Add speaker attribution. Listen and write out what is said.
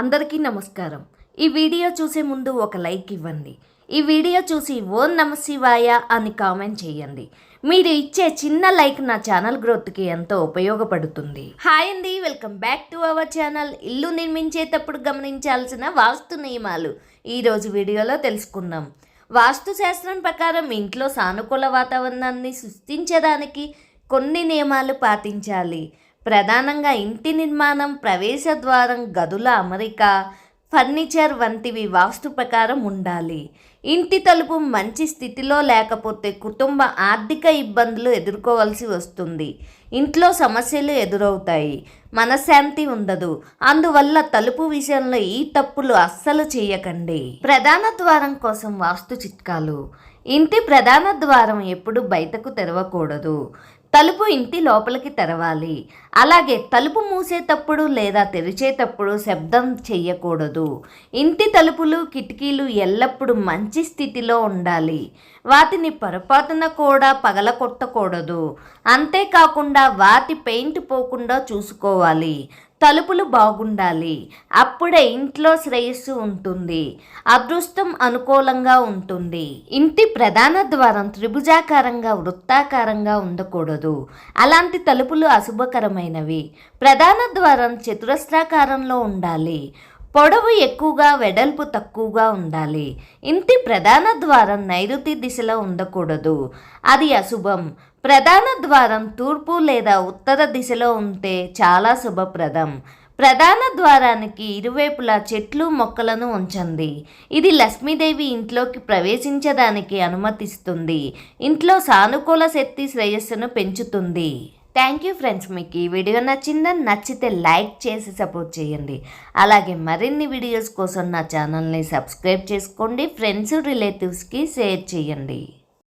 Speaker 1: అందరికీ నమస్కారం. ఈ వీడియో చూసే ముందు ఒక లైక్ ఇవ్వండి. ఈ వీడియో చూసి ఓం నమశివాయ అని కామెంట్ చేయండి. మీరు ఇచ్చే చిన్న లైక్ నా ఛానల్ గ్రోత్కి ఎంతో ఉపయోగపడుతుంది. హాయ్ అండి welcome back to our channel. ఇల్లు నిర్మించేటప్పుడు గమనించాల్సిన వాస్తు నియమాలు. ఈరోజు వీడియోలో తెలుసుకుందాం. వాస్తు శాస్త్రం ప్రకారం ఇంట్లో సానుకూల వాతావరణాన్ని సృష్టించడానికి కొన్ని నియమాలు పాటించాలి. ప్రధానంగా ఇంటి నిర్మాణం ప్రవేశ ద్వారం గదుల అమరిక ఫర్నిచర్ వంటివి వాస్తు ప్రకారం ఉండాలి. ఇంటి తలుపు మంచి స్థితిలో లేకపోతే కుటుంబ ఆర్థిక ఇబ్బందులు ఎదుర్కోవాల్సి వస్తుంది. ఇంట్లో సమస్యలు ఎదురవుతాయి. మనశ్శాంతి ఉండదు. అందువల్ల తలుపు విషయంలో ఈ తప్పులు అస్సలు చేయకండి. ప్రధాన ద్వారం కోసం వాస్తు చిట్కాలు. ఇంటి ప్రధాన ద్వారం ఎప్పుడు బయటకు తెరవకూడదు. తలుపు ఇంటి లోపలికి తెరవాలి. అలాగే తలుపు మూసేటప్పుడు లేదా తెరిచేటప్పుడు శబ్దం చెయ్యకూడదు. ఇంటి తలుపులు కిటికీలు ఎల్లప్పుడూ మంచి స్థితిలో ఉండాలి. వాటిని పొరపాటున కూడా పగలకొట్టకూడదు అంతేకాకుండా వాటి పెయింట్ పోకుండా చూసుకోవాలి. తలుపులు బాగుండాలి. అప్పుడే ఇంట్లో శ్రేయస్సు ఉంటుంది. అదృష్టం అనుకూలంగా ఉంటుంది. ఇంటి ప్రధాన ద్వారం త్రిభుజాకారంగా వృత్తాకారంగా ఉండకూడదు. అలాంటి తలుపులు అశుభకరమైనవి. ప్రధాన ద్వారం చతురస్రాకారంలో ఉండాలి. పొడవు ఎక్కువగా వెడల్పు తక్కువగా ఉండాలి. ఇంటి ప్రధాన ద్వారం నైరుతి దిశలో ఉండకూడదు. అది అశుభం. ప్రధాన ద్వారం తూర్పు లేదా ఉత్తర దిశలో ఉంటే చాలా శుభప్రదం. ప్రధాన ద్వారానికి ఇరువైపులా చెట్లు మొక్కలను ఉంచండి. ఇది లక్ష్మీదేవి ఇంట్లోకి ప్రవేశించడానికి అనుమతిస్తుంది. ఇంట్లో సానుకూల శక్తి శ్రేయస్సును పెంచుతుంది. Thank you friends. మీకు ఈ వీడియో నచ్చిందని నచ్చితే లైక్ చేసి సపోర్ట్ చేయండి. అలాగే మరిన్ని వీడియోస్ కోసం నా ఛానల్ని సబ్స్క్రైబ్ చేసుకోండి. ఫ్రెండ్స్ రిలేటివ్స్కి షేర్ చేయండి.